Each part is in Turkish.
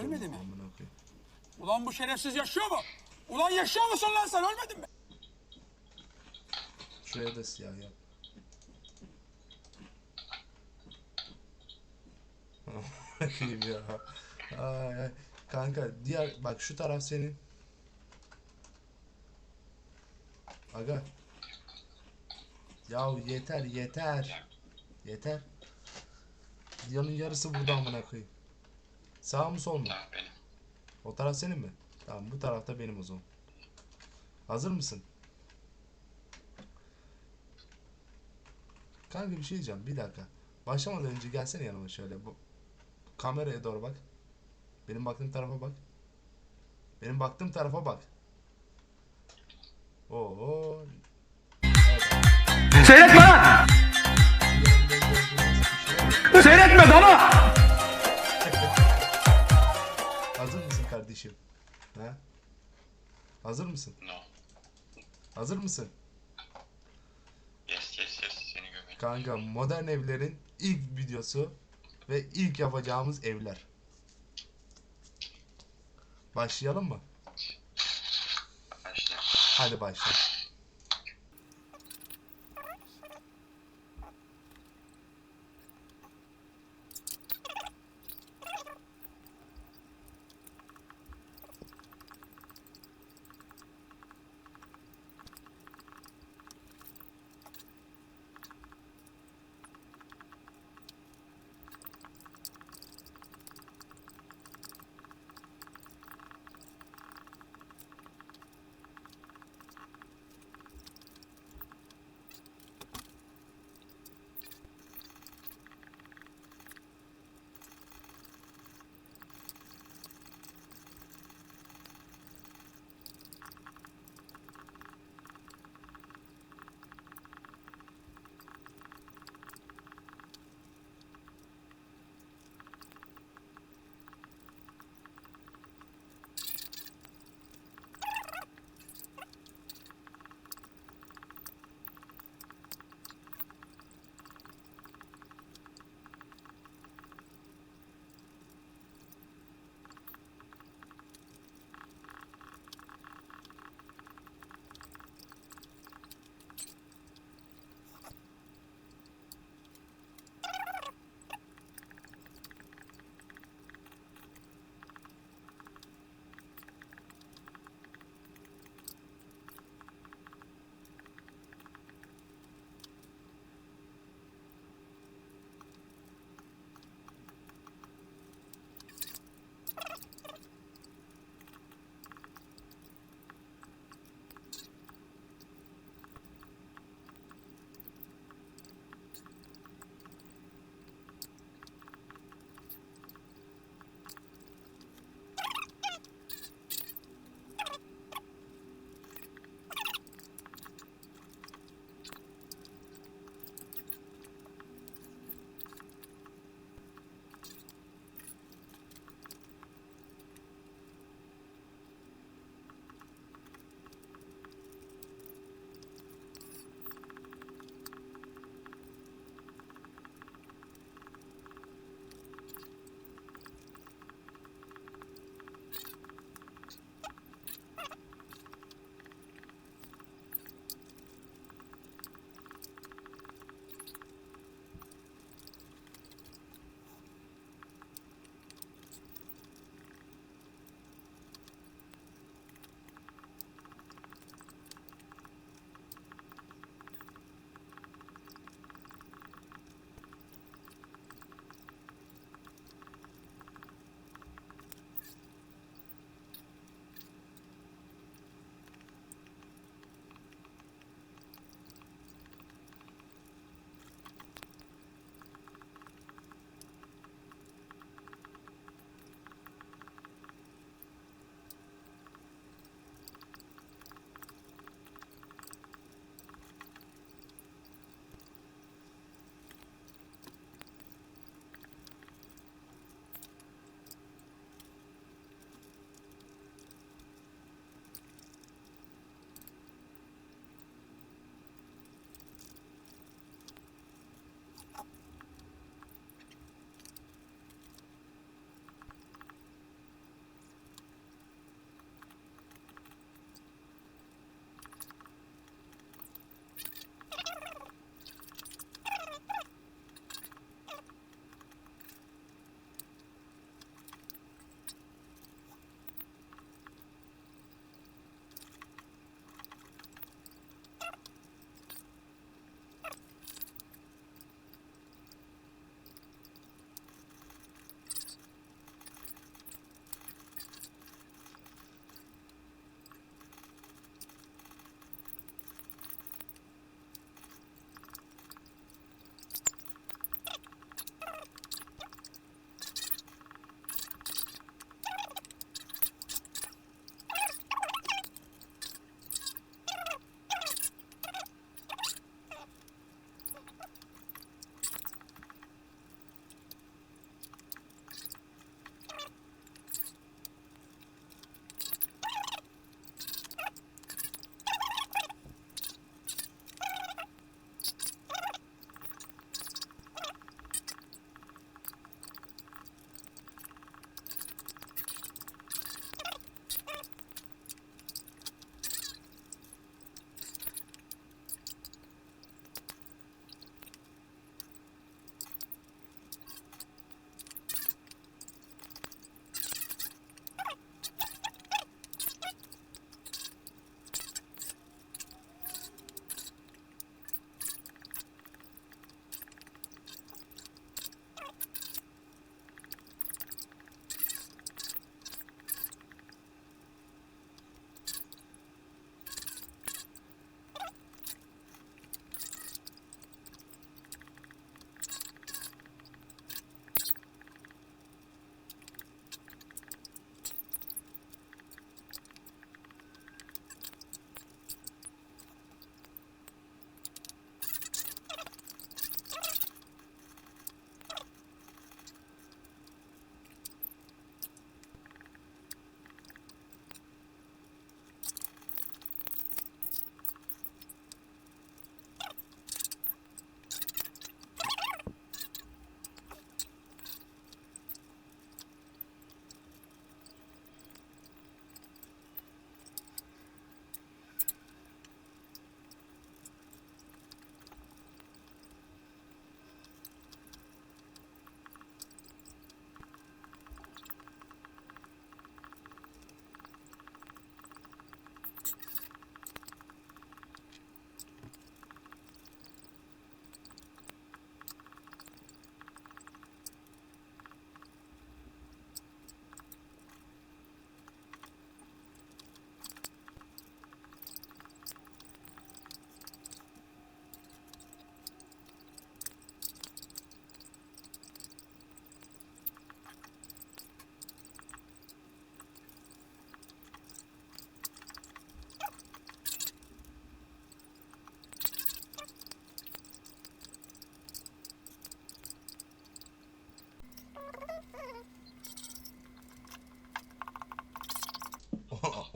ölmedi mi? Ulan bu şerefsiz yaşıyor mu? Ulan yaşıyor musun lan sen ölmedin mi? Şuraya da siyah yap. Bakayım ya. Ay, ay. Kanka diğer bak şu taraf senin. Aga. Yahu yeter yeter. Yeter. Videonun yarısı burada amına koyayım. Sağ mı sol mu? Tamam benim. O taraf senin mi? Tamam bu tarafta benim o zaman. Hazır mısın? Kanka bir şey diyeceğim bir dakika. Başlamadan önce gelsene yanıma şöyle. Bu kameraya doğru bak. Benim baktığım tarafa bak. Benim baktığım tarafa bak. Oo. Seyretme lan! Seyretme dana! Hazır mısın? No. Hazır mısın? Yes yes yes seni gömelim. Kanka modern evlerin ilk videosu ve ilk yapacağımız evler. Başlayalım mı? Başla. Hadi başla.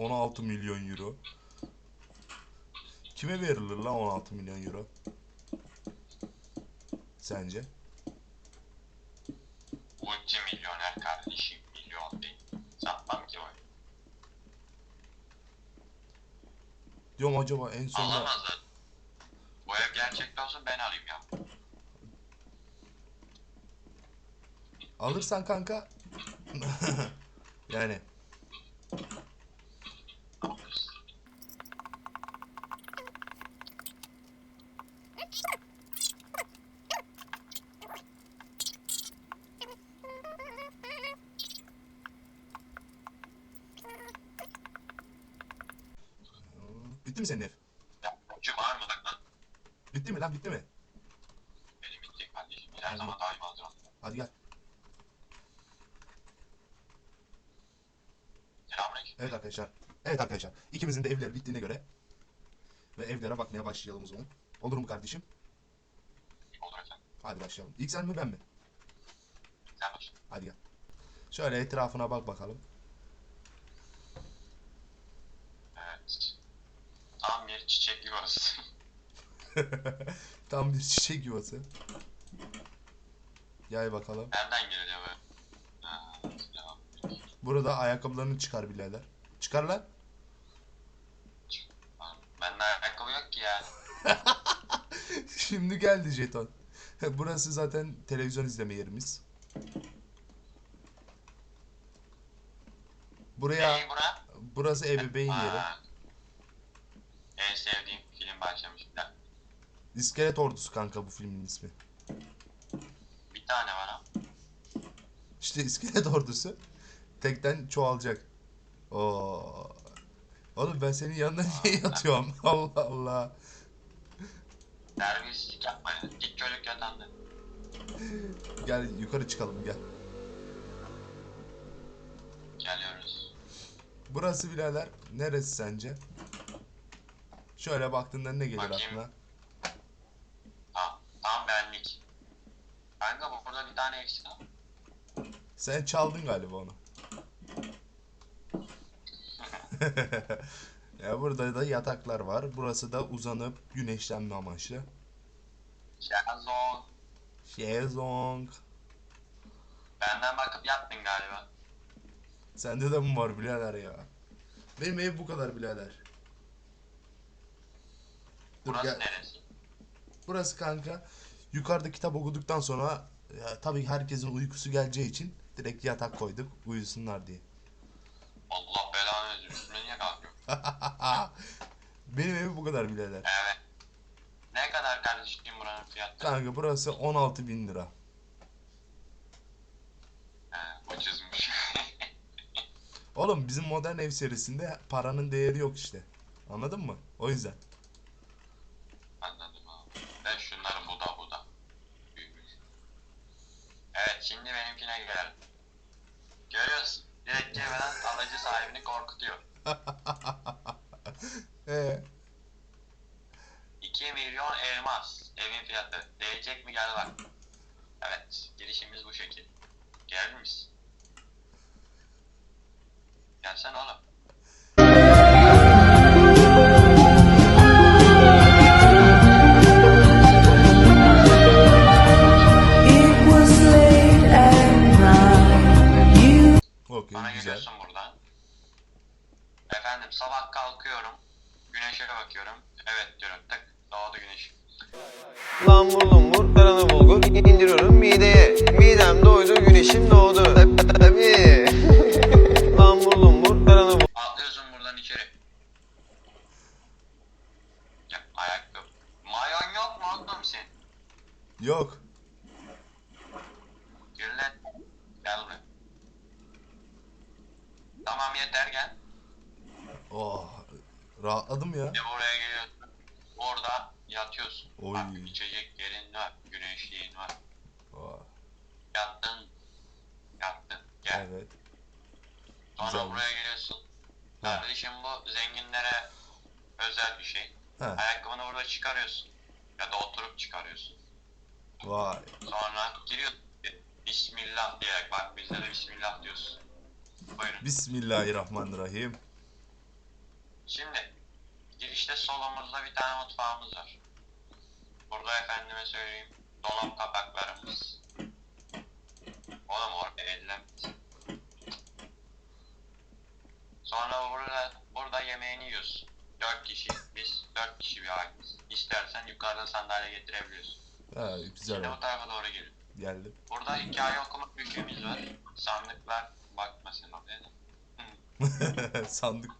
16 milyon euro. Kime verilir lan 16 milyon euro? Sence? Multi milyoner kardeşim milyon değil. Satmam ki o. Diyorum acaba en sonunda Alamazlar. Bu ev gerçekte olsa ben alayım ya. alırsan kanka yani bitti mi senin ev? Ya mı bak lan? Bitti mi lan bitti mi? Benim bitti kardeşim. Her zaman daima hazır ol. Hadi gel. Selamünaleyküm. Evet arkadaşlar. Evet arkadaşlar. İkimizin de evleri bittiğine göre ve evlere bakmaya başlayalım o zaman. Olur mu kardeşim? Olur efendim. Hadi başlayalım. İlk sen mi ben mi? Sen başla. Hadi gel. Şöyle etrafına bak bakalım. Evet. Çiçek yuvası. Tam bir çiçek yuvası. Gel bakalım. Nereden? Ha, selam. Burada ayakkabılarını çıkar birader. Çıkar lan. Bende ayakkabı yok ki ya. Şimdi geldi jeton. Burası zaten televizyon izleme yerimiz. Buraya Neyi bura? burası ebeveyn yeri. Ha. En sevdiğim film başlamış. Bir dakika. İskelet Ordusu kanka bu filmin ismi. Bir tane var ha. İşte iskelet ordusu tekten çoğalacak. Oo. Oğlum ben senin yanında niye yatıyorum? Allah Allah. Terbiyesizlik yapma ya. Git çocuk yatağında. Gel yukarı çıkalım gel. Geliyoruz. Burası birader neresi sence? Şöyle baktığında ne gelir Bakayım. aklına? Tam, tam benlik. Kanka bu- burada bir tane eksik ha. Sen çaldın galiba onu. ya burada da yataklar var. Burası da uzanıp güneşlenme amaçlı. Şazon. Şezlong. Benden bakıp yattın galiba. Sende de mi var birader ya? Benim ev bu kadar birader. Dur Burası gel. neresi? Burası kanka. Yukarıda kitap okuduktan sonra ya, tabii herkesin uykusu geleceği için direkt yatak koyduk uyusunlar diye. Allah belanı versin. Üstüne niye kalkıyor? Benim evim bu kadar birader. Evet. Ne kadar kardeşim buranın fiyatı? Kanka burası 16 bin lira. He, ucuzmuş. Oğlum bizim modern ev serisinde paranın değeri yok işte. Anladın mı? O yüzden. Korkutuyor. Ee, 2 milyon elmas evin fiyatı. Değecek mi gel bak. Evet girişimiz bu şekil. Gelir misin? Gelsene oğlum. It was late at night. You okey Bana güzel. Efendim sabah kalkıyorum. Güneşe bakıyorum. Evet diyorum tık doğdu güneş. Lambur lumbur karanı bulgur indiriyorum mideye Midem doydu güneşim doğdu Tabii Lambur lumbur karanı bulgur Atlıyorsun buradan içeri. Ya, ayakkabı. Mayon yok mu oğlum senin? Yok. Gel lan. Gel buraya. Tamam yeter gel. Oh, rahatladım ya. Bir buraya geliyorsun. Orada yatıyorsun. Oy. Bak içecek yerin var. Güneşliğin var. Oh, Yattın. Yattın. Gel. evet. Sonra güzelmiş. buraya geliyorsun. Ha. Kardeşim bu zenginlere özel bir şey. Ha. Ayakkabını burada çıkarıyorsun. Ya da oturup çıkarıyorsun. Vay. Sonra giriyorsun. Bismillah diyerek bak bizde de Bismillah diyorsun. Buyurun. Bismillahirrahmanirrahim. Şimdi girişte solumuzda bir tane mutfağımız var. Burada efendime söyleyeyim dolap kapaklarımız. Oğlum orada ellemeyiz. Sonra burada burada yemeğini yiyorsun. Dört kişi, biz dört kişi bir aileyiz. İstersen yukarıda sandalye getirebiliyorsun. Ha, güzel Şimdi bu tarafa doğru gelin. Geldim. Burada hikaye okuma büyüğümüz var. Sandıklar, bakma sen oraya da. sandık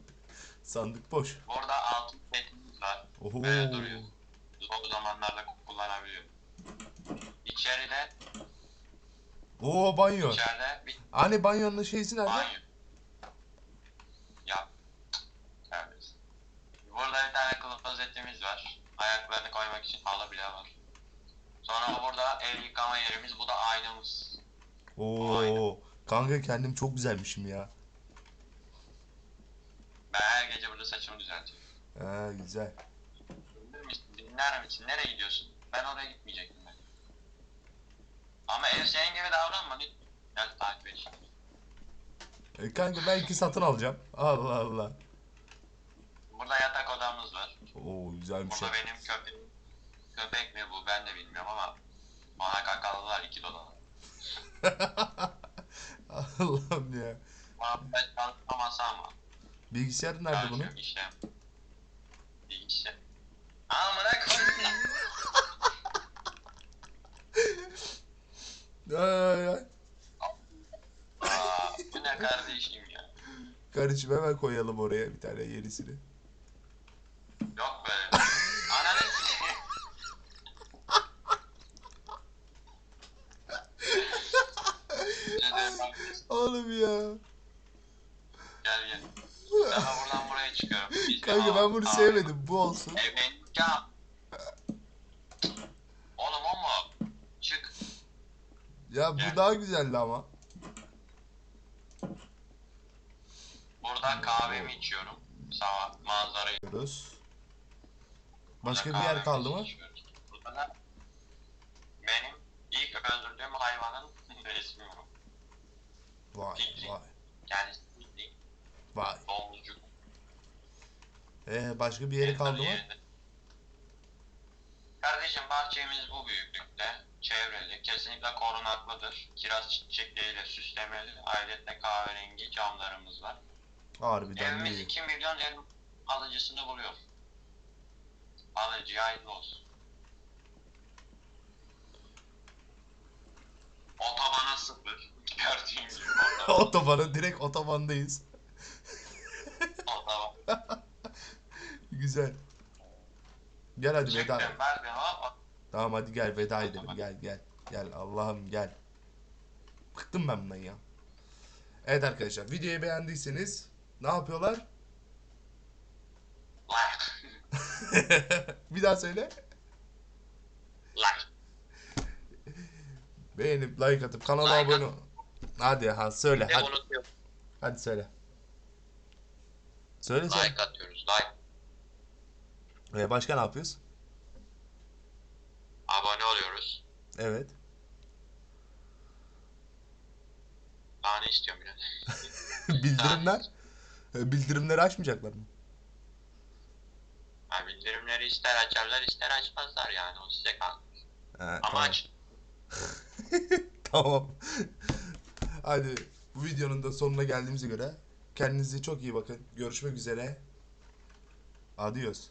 sandık boş. Burada altın setimiz var. Oho. Böyle duruyor. Zor zamanlarda kullanabiliyor. İçeride, Oo banyo. içeride bir Hani banyonun şeysi nerede? banyo. Yap. Serbest. Burada bir tane klozetimiz var. Ayaklarını koymak için halı bile var. Sonra burada el yıkama yerimiz. Bu da aynamız. Oo. Kanka kendim çok güzelmişim ya. Ben her gece burada saçımı düzeltiyorum. Ha güzel. Dinler misin? Dinler misin? Nereye gidiyorsun? Ben oraya gitmeyecektim ben. Ama ev senin gibi davranma. Git. Gel takip et. E, kanka belki satın alacağım. Allah Allah. Burada yatak odamız var. Oo güzelmiş ya. Burada benim köpeğim. Köpek mi bu ben de bilmiyorum ama bana kakalılar 2 dolar. Allah'ım ya. Çalışma masam var. Bilgisayar nerede bunun? İşlem. Bilgisayar. Amına koyayım. Ay, ay. Aa, bu ne kardeşim ya. Kardeşim hemen koyalım oraya bir tane yenisini. Yok böyle. Ananı Oğlum ya. Gel gel. Daha buradan buraya çıkıyorum. Biz de Kanka ben bunu sevmedim. Bu olsun. Evet ya. Oğlum o mu? Çık. Ya bu Gel. daha güzeldi ama. Burada kahvemi içiyorum. Sabah manzarayı. Diyoruz. Başka bir yer kaldı mı? içiyoruz. Burada da benim ilk öldürdüğüm hayvanın resmi var. Vay vay Kendisi bildiğin vay. domuzcuk. Ee, başka bir yeri kaldı mı? Kardeşim bahçemiz bu büyüklükte. Çevreli. Kesinlikle korunaklıdır. Kiraz çiçekleriyle süslemeli. Ayrıca kahverengi camlarımız var. Harbiden Evimiz iyi. 2 milyon el alıcısını buluyor. Alıcı hayırlı olsun. Otobana sıfır. Gördüğün gibi. Otoban. Otobana direkt otobandayız. Güzel. Gel hadi veda. Ben. Tamam hadi gel veda edelim. Gel gel. Gel Allah'ım gel. Bıktım ben bundan ya. Evet arkadaşlar videoyu beğendiyseniz ne yapıyorlar? Like. bir daha söyle. Like. Beğenip like atıp kanala Like abone ol. Hadi ha söyle. Hadi, hadi söyle. Söyle söyle. Like atıyoruz. Like. Ee, başka ne yapıyoruz? Abone oluyoruz. Evet. Daha ne istiyorum biraz? Bildirimler. Ee, Bildirimleri açmayacaklar mı? Ha, bildirimleri ister açarlar ister açmazlar yani o size kalmış. Ha, Ama tamam. aç. tamam. Hadi bu videonun da sonuna geldiğimize göre kendinize çok iyi bakın. Görüşmek üzere. Adios.